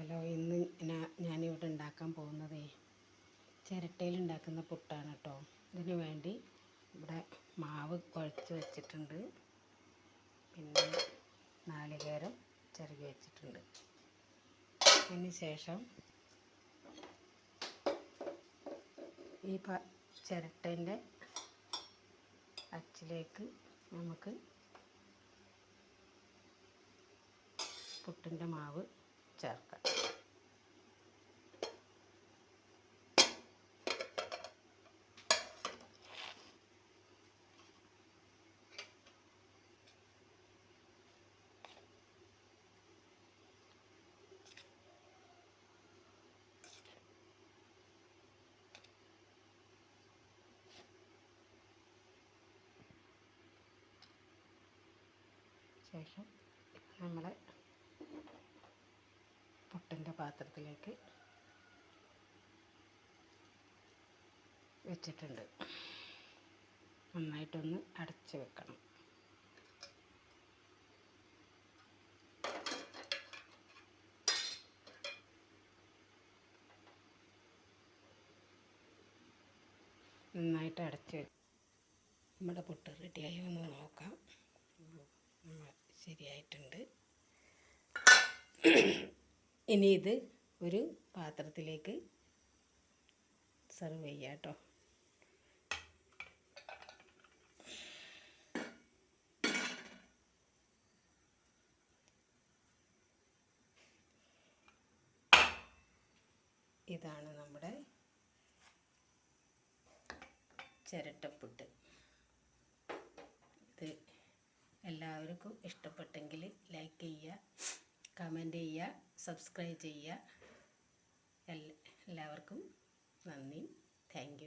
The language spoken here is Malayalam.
ഹലോ ഇന്ന് ഞാനിവിടെ ഉണ്ടാക്കാൻ പോകുന്നതേ ചിരട്ടയിൽ ഉണ്ടാക്കുന്ന പുട്ടാണ് കേട്ടോ. ഇതിന് വേണ്ടി ഇവിടെ മാവ് കുഴച്ച് വെച്ചിട്ടുണ്ട്. പിന്നെ നാളികേരം ചിരകി വെച്ചിട്ടുണ്ട്. അതിന് ശേഷം ഈ പ ചിരട്ടന്റെ അച്ചിലേക്ക് നമുക്ക് പുട്ടിന്റെ മാവ് ചേർക്കാം. ശേഷം പുട്ടിന്റെ പാത്രത്തിലേക്ക് വെച്ചിട്ടുണ്ട്. നന്നായിട്ടൊന്ന് അടച്ച് വെക്കണം. നന്നായിട്ട് അടച്ച് വെ നമ്മുടെ പുട്ട് റെഡിയായി ഒന്ന് നോക്കാം. ശരിയായിട്ടുണ്ട്. ഇനി ഇത് ഒരു പാത്രത്തിലേക്ക് സെർവ് ചെയ്യാം കേട്ടോ ഇതാണ് നമ്മുടെ ചിരട്ടപ്പുട്ട്. ഇത് എല്ലാവർക്കും ഇഷ്ടപ്പെട്ടെങ്കിൽ ലൈക്ക് ചെയ്യുക. കമന്റ് ചെയ്യുക സബ്സ്ക്രൈബ് ചെയ്യുക. എല്ലാവർക്കും നന്ദി. താങ്ക്